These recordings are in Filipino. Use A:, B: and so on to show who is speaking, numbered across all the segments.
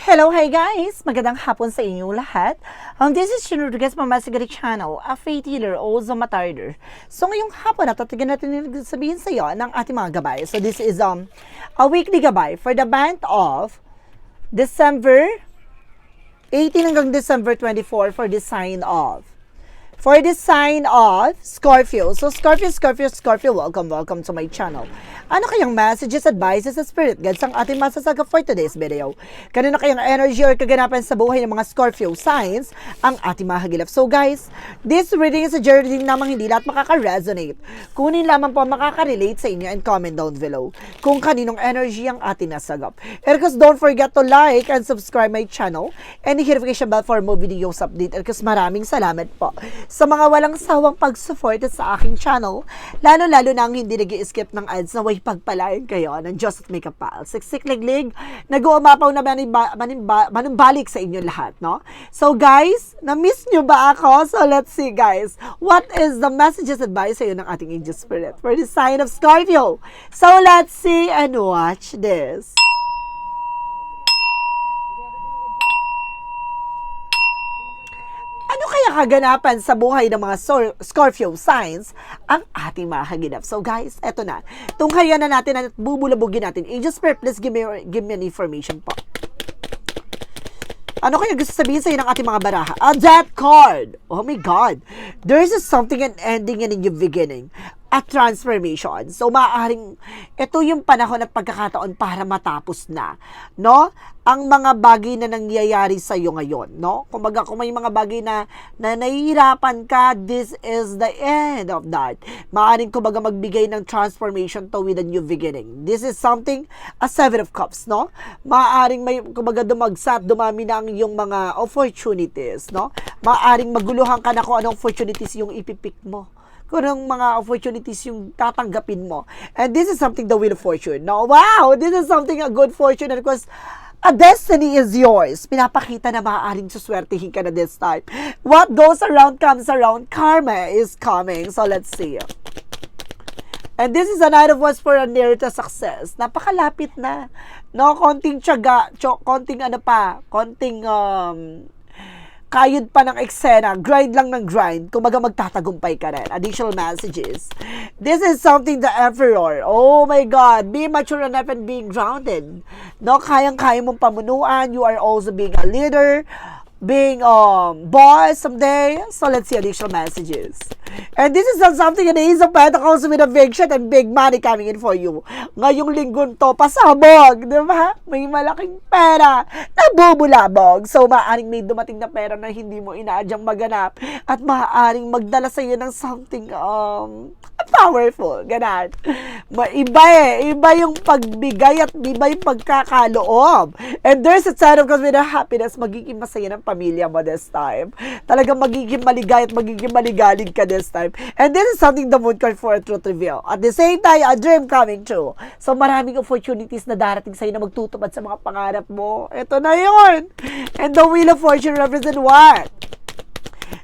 A: Hello, hi guys! Magandang hapon sa inyo lahat. Um, this is Shin Rodriguez from Masigari Channel, a faith healer, also matarder. So ngayong hapon na tatagan natin yung sabihin sa iyo ng ating mga gabay. So this is um, a weekly gabay for the month of December 18 hanggang December 24 for the sign of for the sign of Scorpio. So, Scorpio, Scorpio, Scorpio, welcome, welcome to my channel. Ano kayang messages, advices, at spirit guides ang ating masasaga for today's video? Kanino kayang energy or kaganapan sa buhay ng mga Scorpio signs ang ating mahagilap? So, guys, this reading is a journey din namang hindi lahat makaka-resonate. Kunin lamang po makaka-relate sa inyo and comment down below kung kaninong energy ang ating nasagap. And of course, don't forget to like and subscribe my channel and hit notification bell for more videos update. And of course, maraming salamat po sa mga walang sawang pag-support sa aking channel, lalo-lalo na ang hindi nag skip ng ads na way pagpalain kayo ng Just at Makeup Pal. Siksik liglig, nag-uumapaw na manimba, manimba, manumbalik sa inyo lahat, no? So guys, na-miss nyo ba ako? So let's see guys, what is the messages advice sa iyo ng ating angel spirit for the sign of Scorpio? So let's see and watch this. Kaganapan sa buhay ng mga Sor- Scorpio signs ang ating mga kaginap? So guys, eto na. Tunghayan na natin at bubulabugin natin. Angel Spirit, please give me, give me an information po. Ano kaya gusto sabihin sa'yo ng ating mga baraha? A death card! Oh my God! There is something an ending and a new beginning. A transformation. So, maaaring ito yung panahon at pagkakataon para matapos na. No? Ang mga bagay na nangyayari sa iyo ngayon. No? Kumbaga, kung may mga bagay na, na nahihirapan ka, this is the end of that. Maaaring kumbaga magbigay ng transformation to with a new beginning. This is something, a seven of cups, no? Maaaring may, kumbaga dumagsa at dumami na ang iyong mga opportunities, no? Maaaring maguluhan ka na kung anong opportunities yung ipipik mo kung anong mga opportunities yung tatanggapin mo. And this is something the wheel of fortune. No, wow, this is something a good fortune and of course, a destiny is yours. Pinapakita na maaaring suswertihin ka na this time. What goes around comes around. Karma is coming. So let's see. And this is a night of what's for a near to success. Napakalapit na. No, konting tiyaga, konting ano pa, konting um, kayod pa ng eksena, grind lang ng grind, kumaga magtatagumpay ka rin. Additional messages. This is something the emperor. Oh my God, be mature enough and being grounded. No, kayang-kaya mong pamunuan. You are also being a leader, being um boss someday. So let's see additional messages. And this is not something ace of pentacles with shot and big money coming in for you. Ngayong linggon to, pasabog, di ba? May malaking pera na bubulabog. So, maaaring may dumating na pera na hindi mo inaadyang maganap at maaaring magdala sa iyo ng something um, powerful. Ganan. Iba eh. Iba yung pagbigay at iba yung pagkakaloob. And there's a of God with a happiness. Magiging masaya ng pamilya mo this time. Talagang magiging maligay at magiging maligalig ka this time. And this is something the moon card for a truth reveal. At the same time, a dream coming true. So maraming opportunities na darating sa'yo na magtutupad sa mga pangarap mo. Ito na yon. And the wheel of fortune represent what?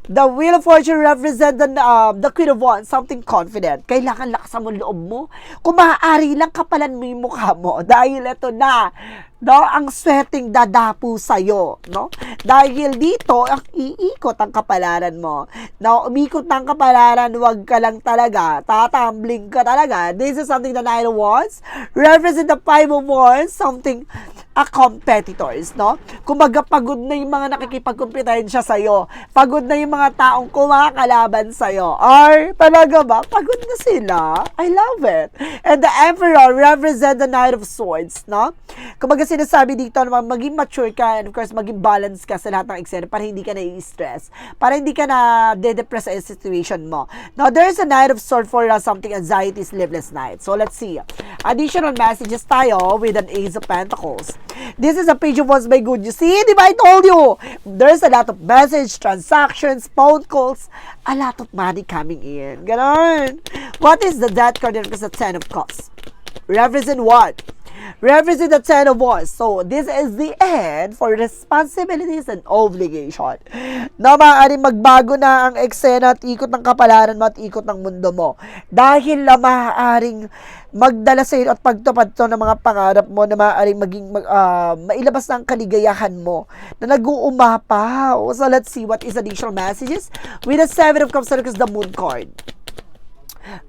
A: The Wheel of Fortune represent the, uh, the Queen of Wands, something confident. Kailangan lakasan mo loob mo. Kung maaari lang, kapalan mo yung mukha mo. Dahil ito na, no, ang sweating dadapo sa'yo, no? Dahil dito, ang iikot ang kapalaran mo. Na umikot ng kapalaran, wag ka lang talaga, tatambling ka talaga. This is something the Nine of Wands represent the Five of Wands, something a competitors, no? Kumbaga, pagod na yung mga nakikipagkompetensya sa'yo. Pagod na yung mga taong kumakalaban sa'yo. Or, talaga ba? Pagod na sila. I love it. And the Emperor represent the Knight of Swords, no? Kumbaga, sinasabi dito na maging mature ka and of course, maging balance ka sa lahat ng eksena para hindi ka na-stress. Para hindi ka na de-depress sa situation mo. Now, there's a Knight of Swords for uh, something anxiety, sleepless night. So, let's see. Additional messages tayo with an Ace of Pentacles. This is a page of what's by good. You see, di ba I told you? There's a lot of message, transactions, phone calls, a lot of money coming in. Ganon. What is the death card? Because the Ten of Cups. Represent what? Represent the Ten of Wands. So, this is the end for responsibilities and obligation. Na maaaring magbago na ang eksena at ikot ng kapalaran mo at ikot ng mundo mo. Dahil na maaaring magdala sa iyo at pagtupad to ng mga pangarap mo na maaaring maging mag, ah, mailabas na ang kaligayahan mo na nag-uumapaw. So, let's see what is additional messages with the Seven of Cups the Moon card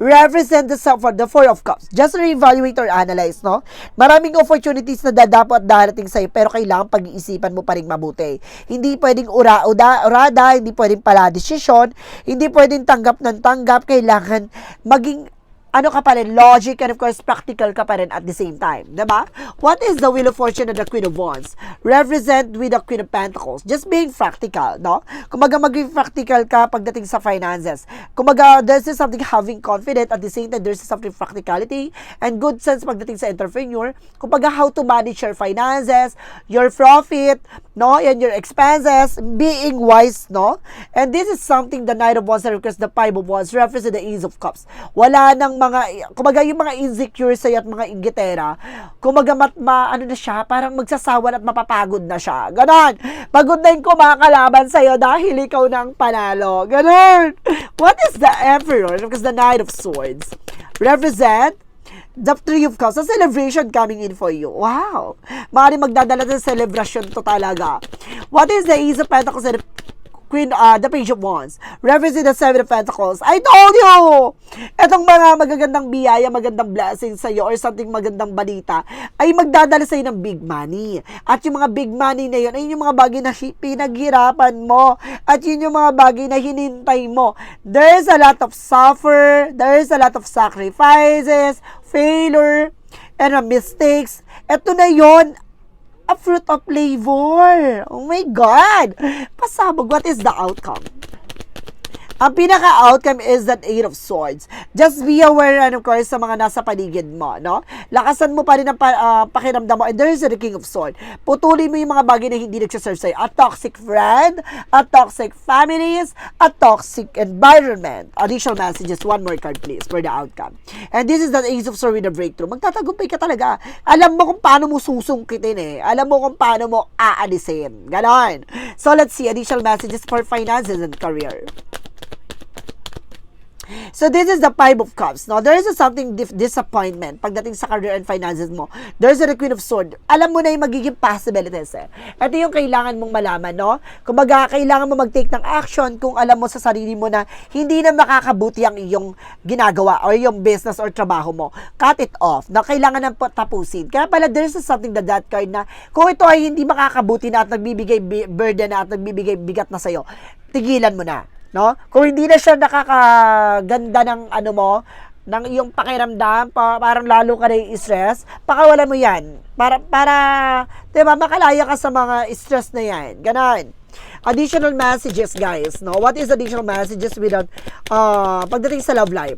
A: represent the for the Four of Cups. Just re-evaluate or analyze, no? Maraming opportunities na dadapo at darating sa'yo, pero kailangan pag-iisipan mo pa rin mabuti. Hindi pwedeng ura-uda, urada, hindi pwedeng pala desisyon, hindi pwedeng tanggap ng tanggap, kailangan maging ano ka pa rin, logic and of course practical ka pa rin at the same time. Diba? What is the Wheel of Fortune and the Queen of Wands? Represent with the Queen of Pentacles. Just being practical, no? Kumaga maging practical ka pagdating sa finances. Kumaga, there's something having confident at the same time, there's something practicality and good sense pagdating sa entrepreneur. Kumaga, how to manage your finances, your profit, no? And your expenses, being wise, no? And this is something the Knight of Wands request the Five of Wands represent the Ace of Cups. Wala nang mga, kumaga yung mga insecure sa'yo at mga inggitera, kumaga mat, ma, ano na siya, parang magsasawa at mapapagod na siya. Ganon. Pagod na yung kumakalaban sa'yo dahil ikaw na ang panalo. Ganon. What is the Emperor? Because the Knight of Swords represent The Three of Cups, a celebration coming in for you. Wow! Maaaring magdadala ng celebration to talaga. What is the Ace of Pentacles Queen, uh, the Page of Wands. Represent the Seven of Pentacles. I told you! Etong mga magagandang biyaya, magandang blessing sa iyo or something magandang balita ay magdadala sa iyo ng big money. At yung mga big money na yun, ay yung mga bagay na hi- pinaghirapan mo. At yun yung mga bagay na hinintay mo. There's a lot of suffer, there's a lot of sacrifices, failure, and mistakes. Ito na yon a fruit of labor. Oh my God! Pasabog, what is the outcome? Ang pinaka-outcome is that Eight of Swords. Just be aware, and of course, sa mga nasa paligid mo, no? Lakasan mo pa rin ang ah, pakiramdam mo. And there is the King of Swords. Putulin mo yung mga bagay na hindi nagsaserve sa'yo. A toxic friend, a toxic families, a toxic environment. Additional messages. One more card, please, for the outcome. And this is the Ace of Swords with the breakthrough. Magtatagumpay ka talaga. Alam mo kung paano mo susungkitin eh. Alam mo kung paano mo aalisin. Ganon. So, let's see. Additional messages for finances and career. So this is the five of cups. No, there is a something disappointment pagdating sa career and finances mo. There's a queen of sword. Alam mo na yung magiging possibilities eh. Ito yung kailangan mong malaman, no? Kumbaga, kailangan mo mag-take ng action kung alam mo sa sarili mo na hindi na makakabuti ang iyong ginagawa or yung business or trabaho mo. Cut it off. Na kailangan nang tapusin. Kaya pala, there's a something that that card na kung ito ay hindi makakabuti na at nagbibigay bi- burden na at nagbibigay bigat na sa'yo, tigilan mo na no? Kung hindi na siya nakakaganda ng ano mo, ng iyong pakiramdam, pa, parang lalo ka na stress, pakawalan mo yan. Para, para, di ba, makalaya ka sa mga stress na yan. Ganon. Additional messages, guys, no? What is additional messages without, uh, pagdating sa love life?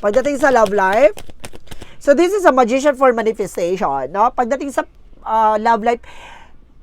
A: Pagdating sa love life, so this is a magician for manifestation, no? Pagdating sa uh, love life,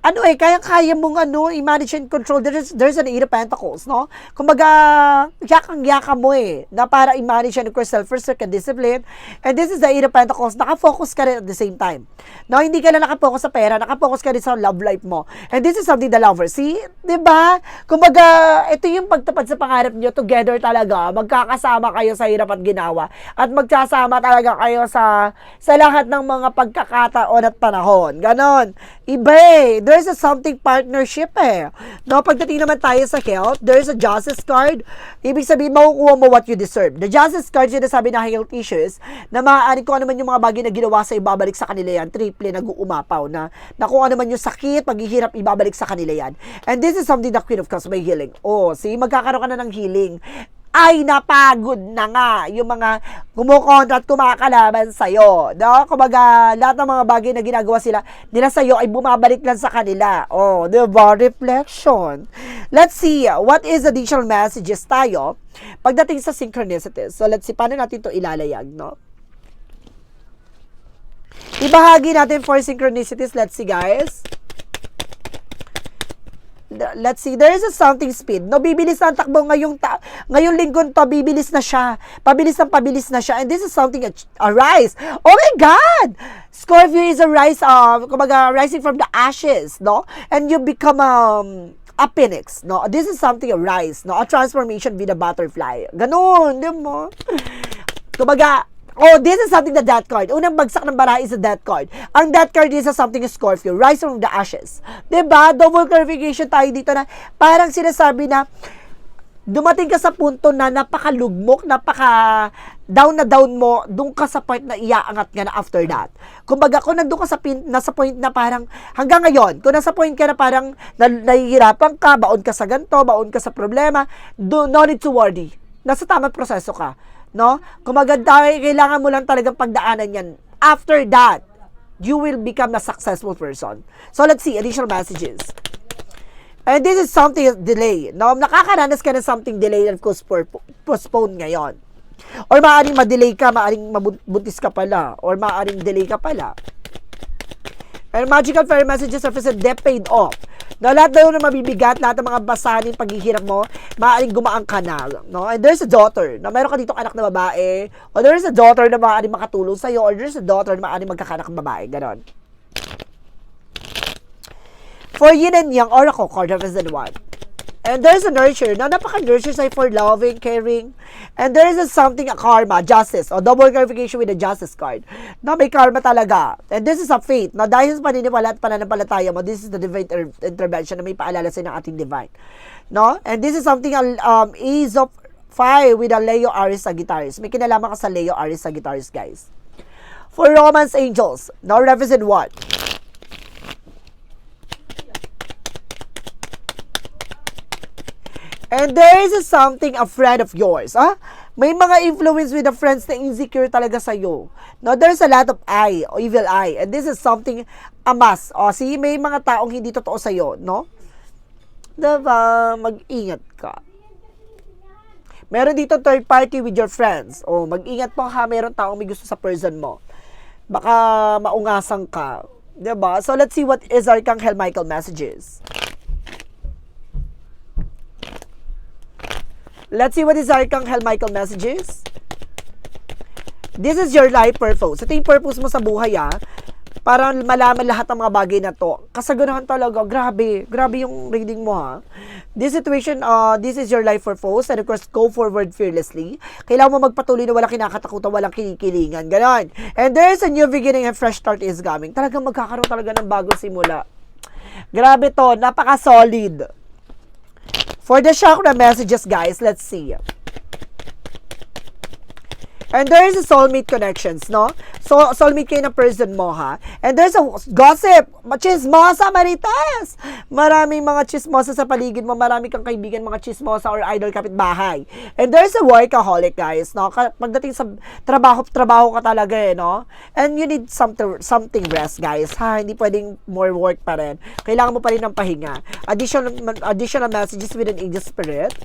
A: ano eh, kaya-kaya mong ano, i-manage and control. There's, there's an eight of pentacles, no? Kumbaga, yakang-yaka mo eh, na para i-manage and of course, self-respect and discipline. And this is the eight of pentacles. Nakafocus ka rin at the same time. No, hindi ka lang nakafocus sa pera, nakafocus ka rin sa love life mo. And this is something the lover. See? ba? Kumbaga, ito yung pagtupad sa pangarap niyo together talaga. Magkakasama kayo sa hirap at ginawa. At magkasama talaga kayo sa sa lahat ng mga pagkakataon at panahon. Ganon. Iba eh. There's a something partnership eh. No, pagdating naman tayo sa health, there's a justice card. Ibig sabihin, makukuha mo what you deserve. The justice card, sinasabi na health issues, na maaari kung ano man yung mga bagay na ginawa sa ibabalik sa kanila yan, triple nag-uumapaw na, na kung ano man yung sakit, paghihirap, ibabalik sa kanila yan. And this is something the Queen of Cups may healing. Oh, see, magkakaroon ka na ng healing ay napagod na nga yung mga kumukontra at kumakalaban sa'yo. No? Kumbaga, lahat ng mga bagay na ginagawa sila nila sa'yo ay bumabalik lang sa kanila. Oh, di ba? Reflection. Let's see, what is additional messages tayo pagdating sa synchronicities. So, let's see, paano natin to ilalayag, no? Ibahagi natin for synchronicities. Let's see, guys. Let's see, there is a something speed. No, bibilis na ang takbo ngayong, ta- ngayong linggo to, bibilis na siya. Pabilis ng pabilis na siya. And this is something, a, a rise. Oh my God! Scorpio is a rise, um, kumbaga, rising from the ashes, no? And you become, um, a phoenix, no? This is something, a rise, no? A transformation with a butterfly. Ganon, di mo? Kumbaga, oh, this is something the death card. Unang bagsak ng baraha is a death card. Ang death card is something Scorpio, rise from the ashes. ba? Double clarification tayo dito na parang sinasabi na dumating ka sa punto na napakalugmok, napaka down na down mo, doon ka sa point na iaangat ka na after that. Kumbaga, kung nandun ka sa pin, nasa point na parang, hanggang ngayon, kung nasa point ka na parang na, nahihirapan ka, baon ka sa ganito, baon ka sa problema, do, no need to worry. Nasa tamang proseso ka. No? Kumbaga, dahil kailangan mo lang talagang pagdaanan yan. After that, you will become a successful person. So, let's see, additional messages. And this is something delay. No, nakakaranas ka ng something delay and postpone ngayon. Or maaaring ma-delay ka, maaaring mabuntis ka pala, or maaaring delay ka pala. And magical fairy messages of a debt paid off. Na lahat daw na mabibigat, lahat ng mga basahin, paghihirap mo, maaaring gumaan ka na. No? And there's a daughter, na meron ka dito anak na babae, or there's a daughter na maaaring makatulong sa'yo, or there's a daughter na maaaring magkakanak ng babae. Ganon. For yin and yang, oracle card represent one. And there's a nurture. Na napaka-nurture sa'yo for loving, caring. And there is a something, a karma, justice, o double clarification with the justice card. Na may karma talaga. And this is a faith. Na dahil sa paniniwala at pananampalataya mo, this is the divine inter- intervention na may paalala sa'yo ng ating divine. No? And this is something, um, ease of fire with a Leo Aries Sagittarius. May kinalaman ka sa Leo Aries Sagittarius, guys. For romance angels, now represent what? And there is something, a friend of yours, ah? May mga influence with the friends na insecure talaga sa'yo. No, there's a lot of eye, evil eye. And this is something, a must. O, see, may mga taong hindi totoo sa'yo, no? Diba? Mag-ingat ka. Meron dito third party with your friends. O, mag-ingat po ha, meron taong may gusto sa person mo. Baka maungasan ka. Diba? So, let's see what is Archangel Michael messages. Let's see what is Archangel Michael messages. This is your life purpose. Ito yung purpose mo sa buhay, ah. Para malaman lahat ng mga bagay na to. Kasaganahan talaga. Grabe. Grabe yung reading mo, ha. This situation, uh, this is your life purpose. And of course, go forward fearlessly. Kailangan mo magpatuloy na walang kinakatakutan, walang kinikilingan. Ganon. And there is a new beginning and fresh start is coming. Talagang magkakaroon talaga ng bagong simula. Grabe to. Napaka-solid. For the chakra messages, guys, let's see. And there is a soulmate connections, no? So, soulmate kayo ng person mo, ha? And there's a gossip, chismosa, marites! Maraming mga chismosa sa paligid mo, marami kang kaibigan, mga chismosa or idol kapitbahay. And there's a workaholic, guys, no? Pagdating sa trabaho, trabaho ka talaga, eh, no? And you need something, something rest, guys, ha? Hindi pwedeng more work pa rin. Kailangan mo pa rin ng pahinga. Additional, additional messages with an angel spirit.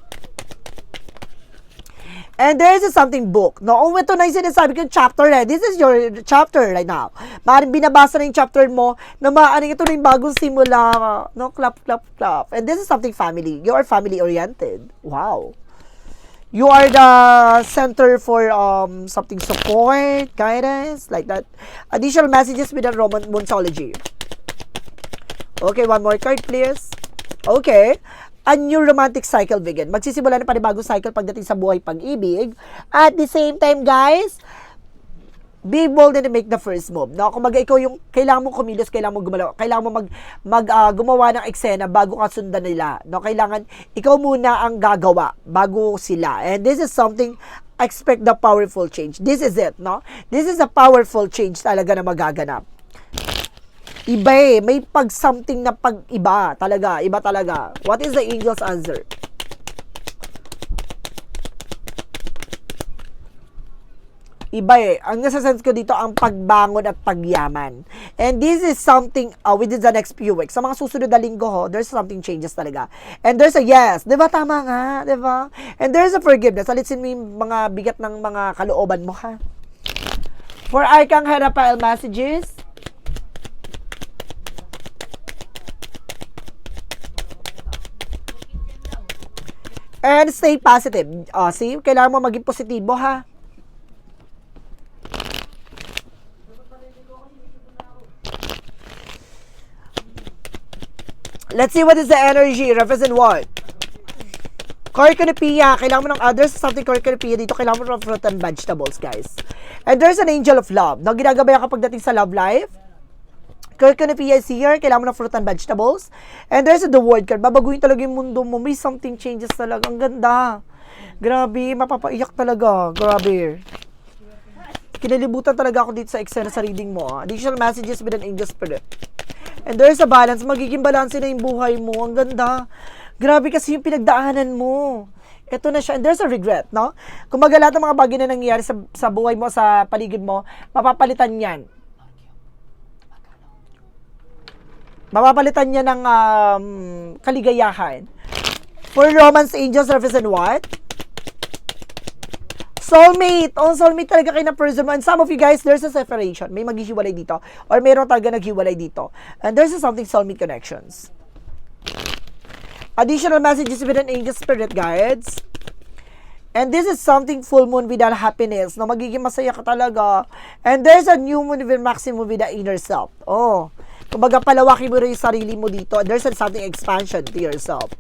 A: And there is something book. No, oh, ito na yung sinasabi ko yung chapter eh. This is your chapter right now. Maaaring binabasa na yung chapter mo na maaaring ito na yung bagong simula. No, clap, clap, clap. And this is something family. You are family oriented. Wow. You are the center for um something support, guidance, like that. Additional messages with the Roman Monsology. Okay, one more card, please. Okay a new romantic cycle begin. Magsisimula na panibagong cycle pagdating sa buhay pag-ibig. At the same time, guys, be bold and make the first move. No? Mag ikaw yung kailangan mo kumilos, kailangan mo gumalaw, kailangan mo mag, mag uh, gumawa ng eksena bago ka sundan nila. No? Kailangan ikaw muna ang gagawa bago sila. And this is something expect the powerful change. This is it, no? This is a powerful change talaga na magaganap. Iba eh. May pag-something na pag-iba. Talaga. Iba talaga. What is the angel's answer? Iba eh. Ang nasa-sense ko dito, ang pagbangon at pagyaman. And this is something uh, within the next few weeks. Sa mga susunod na linggo, ho, there's something changes talaga. And there's a yes. Di ba? Tama nga. Di ba? And there's a forgiveness. Alisin mo yung mga bigat ng mga kalooban mo, ha? For Archangel Raphael messages, And stay positive. Oh, see, kailangan mo maging positibo ha. Let's see what is the energy. Represent what? Corconupia. Kailangan mo ng others something corconupia dito. Kailangan mo ng fruit and vegetables, guys. And there's an angel of love. No, ginagabayan ka pagdating sa love life. Corconupia is here. Kailangan mo ng fruit and vegetables. And there's the word card. Babaguhin talaga yung mundo mo. May something changes talaga. Ang ganda. Grabe. Mapapaiyak talaga. Grabe. Kinalibutan talaga ako dito sa eksena sa reading mo. Ah. Additional messages with an angel spirit. And there's a balance. Magiging balance na yung buhay mo. Ang ganda. Grabe kasi yung pinagdaanan mo. Ito na siya. And there's a regret, no? Kung lahat ng mga bagay na nangyayari sa, sa buhay mo, sa paligid mo, mapapalitan yan. Mapapalitan niya ng um, kaligayahan. For romance angels represent what? Soulmate! Oh, soulmate talaga kayo na person. And some of you guys, there's a separation. May maghihiwalay dito. Or mayroon talaga naghiwalay dito. And there's a something soulmate connections. Additional messages with an angel spirit guides. And this is something full moon with happiness na magiging masaya ka talaga. And there's a new moon with maximum with the inner self. Oh. Kumbaga, palawakin mo rin yung sarili mo dito. There's something expansion to yourself.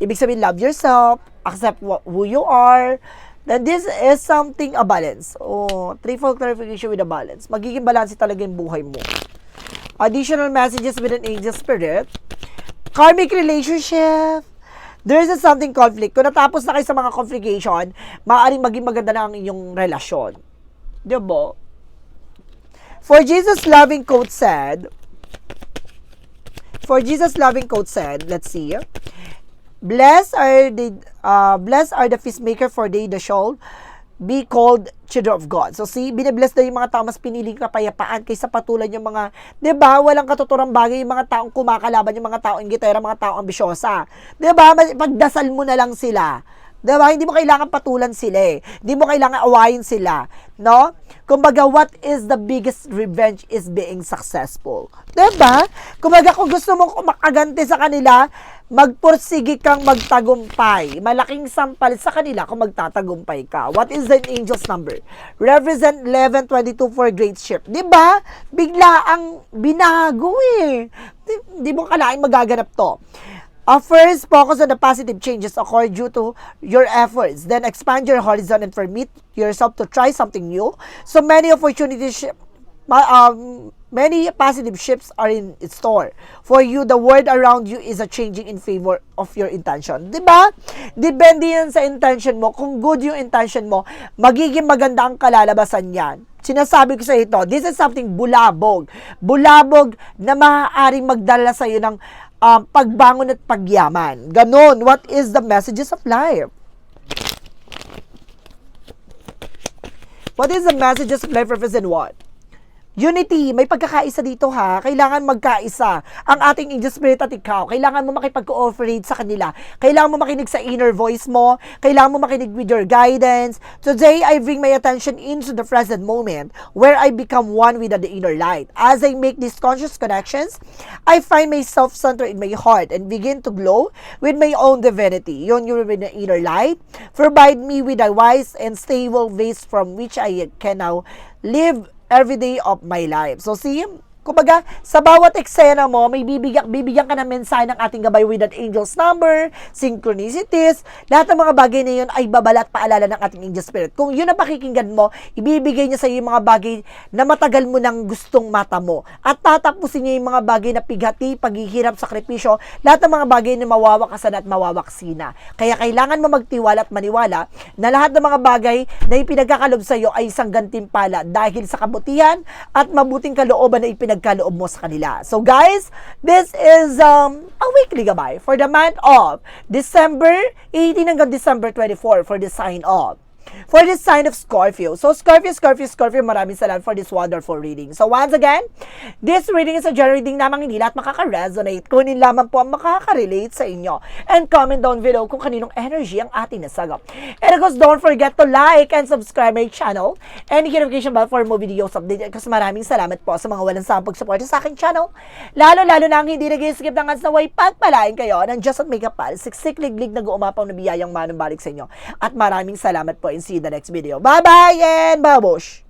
A: Ibig sabihin, love yourself, accept wh- who you are, then this is something a balance. Oh, threefold clarification with a balance. Magiging balance talaga yung buhay mo. Additional messages with an angel spirit. Karmic relationship. There is something conflict. Kung natapos na kayo sa mga complication, maaaring maging maganda na ang inyong relasyon. Di ba? For Jesus' loving quote said, For Jesus' loving quote said, let's see, Blessed are the uh, blessed are the peacemaker for they the shall be called children of God. So see, binibless na yung mga tao mas piniling kapayapaan kaysa patulan yung mga, di ba, walang katuturang bagay yung mga taong kumakalaban, yung mga taong ingitera, mga taong ambisyosa. Di ba, pagdasal mo na lang sila. Di ba? Hindi mo kailangan patulan sila eh. Hindi mo kailangan awayin sila. No? Kumbaga, what is the biggest revenge is being successful. Di ba? Kumbaga, kung gusto mong makaganti sa kanila, magpursige kang magtagumpay. Malaking sampal sa kanila kung magtatagumpay ka. What is the angel's number? Represent 1122 for great ship. Di ba? Bigla ang binago eh. Di, mo kalaing magaganap to. Uh, first, focus on the positive changes occur due to your efforts. Then, expand your horizon and permit yourself to try something new. So, many opportunities, um, many positive shifts are in store. For you, the world around you is a changing in favor of your intention. 'Di ba? Depende yan sa intention mo. Kung good yung intention mo, magiging maganda ang kalalabasan yan. Sinasabi ko sa ito, this is something bulabog. Bulabog na maaaring magdala sa iyo ng um, pagbangon at pagyaman. Ganon. What is the messages of life? What is the messages of life represent what? Unity, may pagkakaisa dito ha. Kailangan magkaisa ang ating angel spirit at ikaw. Kailangan mo makipag-cooperate sa kanila. Kailangan mo makinig sa inner voice mo. Kailangan mo makinig with your guidance. Today, I bring my attention into the present moment where I become one with the inner light. As I make these conscious connections, I find myself centered in my heart and begin to glow with my own divinity. Yun yung the inner light. Provide me with a wise and stable base from which I can now live every day of my life. So see, kumbaga, sa bawat eksena mo, may bibigyan, bibigyan ka ng mensahe ng ating gabay with an angel's number, synchronicities, lahat ng mga bagay na yun ay babala at paalala ng ating angel spirit. Kung yun ang pakikinggan mo, ibibigay niya sa iyo yung mga bagay na matagal mo nang gustong mata mo. At tatapusin niya yung mga bagay na pighati, paghihirap, sakripisyo, lahat ng mga bagay na mawawakasan at mawawaksina. Kaya kailangan mo magtiwala at maniwala na lahat ng mga bagay na ipinagkakalob sa iyo ay isang gantimpala dahil sa kabutihan at mabuting kalooban na ipinagkaloob mo sa kanila. So guys, this is um, a weekly gabay for the month of December 18 hanggang December 24 for the sign of for this sign of Scorpio. So, Scorpio, Scorpio, Scorpio, maraming salamat for this wonderful reading. So, once again, this reading is a general reading lamang hindi lahat makaka-resonate. Kunin lamang po ang makaka-relate sa inyo. And comment down below kung kaninong energy ang ating nasagap. And of course, don't forget to like and subscribe my channel and hit notification bell for more videos update. Kasi maraming salamat po sa mga walang sawang pagsuporta sa aking channel. Lalo-lalo na ang hindi nag-skip ng ads na way pagpalain kayo ng Just at Makeup Pal. Siksik liglig na umapaw na biyayang manong balik sa inyo. At maraming salamat po and see you the next video. Bye-bye and babush!